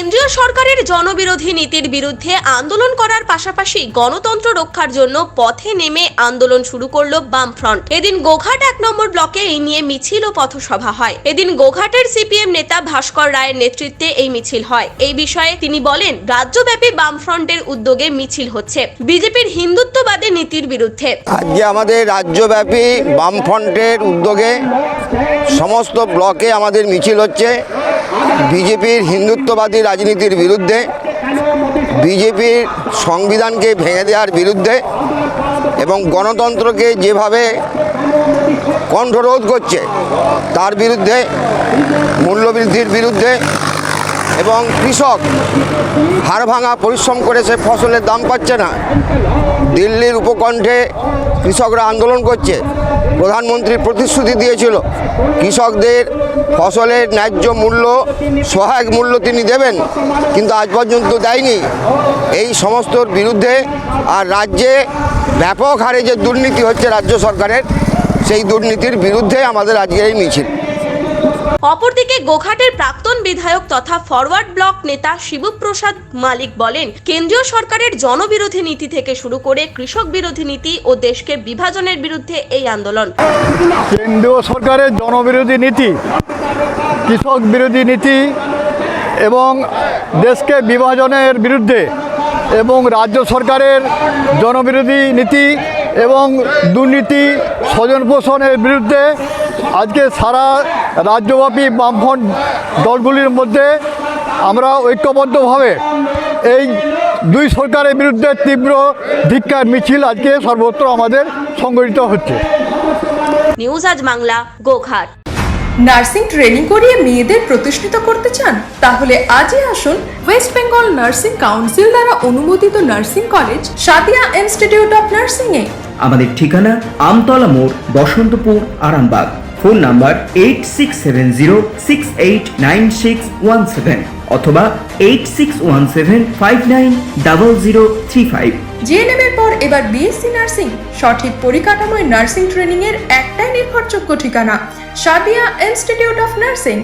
কেন্দ্রীয় সরকারের জনবিরোধী নীতির বিরুদ্ধে আন্দোলন করার পাশাপাশি গণতন্ত্র রক্ষার জন্য পথে নেমে আন্দোলন শুরু করল বামফ্রন্ট। এদিন গোঘাট এক নম্বর ব্লকে এই নিয়ে মিছিল ও পথসভা হয়। এদিন গোঘাটের সিপিএম নেতা ভাস্কর রায়ের নেতৃত্বে এই মিছিল হয়। এই বিষয়ে তিনি বলেন, রাজ্যব্যাপী বামফ্রন্টের উদ্যোগে মিছিল হচ্ছে। বিজেপির হিন্দুত্ববাদী নীতির বিরুদ্ধে। আজকে আমাদের রাজ্যব্যাপী বামফ্রন্টের উদ্যোগে সমস্ত ব্লকে আমাদের মিছিল হচ্ছে। বিজেপির হিন্দুত্ববাদী রাজনীতির বিরুদ্ধে, বিজেপির সংবিধানকে ভেঙে দেওয়ার বিরুদ্ধে এবং গণতন্ত্রকে যেভাবে কণ্ঠরোধ করছে, তার বিরুদ্ধে, মূল্যবৃদ্ধির বিরুদ্ধে এবং কৃষক হাড় ভাঙা পরিশ্রম করে সে ফসলের দাম পাচ্ছে না। দিল্লির উপকণ্ঠে কৃষকরা আন্দোলন করছে। প্রধানমন্ত্রী প্রতিশ্রুতি দিয়েছিল, কৃষকদের ফসলের ন্যায্য মূল্য, সহায়ক মূল্য তিনি দেবেন, কিন্তু আজ পর্যন্ত দেয়নি। এই সমস্তর বিরুদ্ধে আর রাজ্যে ব্যাপক হারে যে দুর্নীতি হচ্ছে রাজ্য সরকারের, সেই দুর্নীতির বিরুদ্ধে আমাদের আজকের এই মিছিল। অপরদিকে গোঘাটের প্রাক্তন বিধায়ক তথা ফরওয়ার্ড ব্লক নেতা শিবপ্রসাদ মালিক বলেন, কেন্দ্রীয় সরকারের জনবিরোধী নীতি থেকে শুরু করে কৃষক বিরোধী নীতি ও দেশকে বিভাজনের বিরুদ্ধে এই আন্দোলন। কেন্দ্রীয় সরকারের জনবিরোধী নীতি, কৃষক বিরোধী নীতি এবং দেশকে বিভাজনের বিরুদ্ধে এবং রাজ্য সরকারের জনবিরোধী নীতি এবং দুর্নীতি স্বজন পোষণের বিরুদ্ধে আজকে সারা রাজ্যব্যাপী বামফ্রন্ট দলগুলির মধ্যে আমরা ঐক্যবদ্ধভাবে এই দুই সরকারের বিরুদ্ধে তীব্র ধিক্ষার মিছিল আজকে সর্বত্র আমাদের সংগঠিত হচ্ছে। নিউজ আজ বাংলা, গোঘাট। নার্সিং ট্রেনিং করিয়ে মেয়েদের প্রতিষ্ঠিত করতে চান তাহলে আজই আসুন ওয়েস্ট বেঙ্গল নার্সিং কাউন্সিল দ্বারা অনুমোদিত nursing college Sadia institute of nursing এ আমাদের ঠিকানা আমতলা মোড় Basantapur Arambagh. Phone number eight six seven zero six eight nine six one seven অথবা eight six one seven five nine double zero three five GNM এর পর এবার BSc nursing সঠিক পরিকাঠামোয় nursing training এর একটাই নির্ভরযোগ্য ঠিকানা সাদিয়া ইনস্টিটিউট অফ নার্সিং।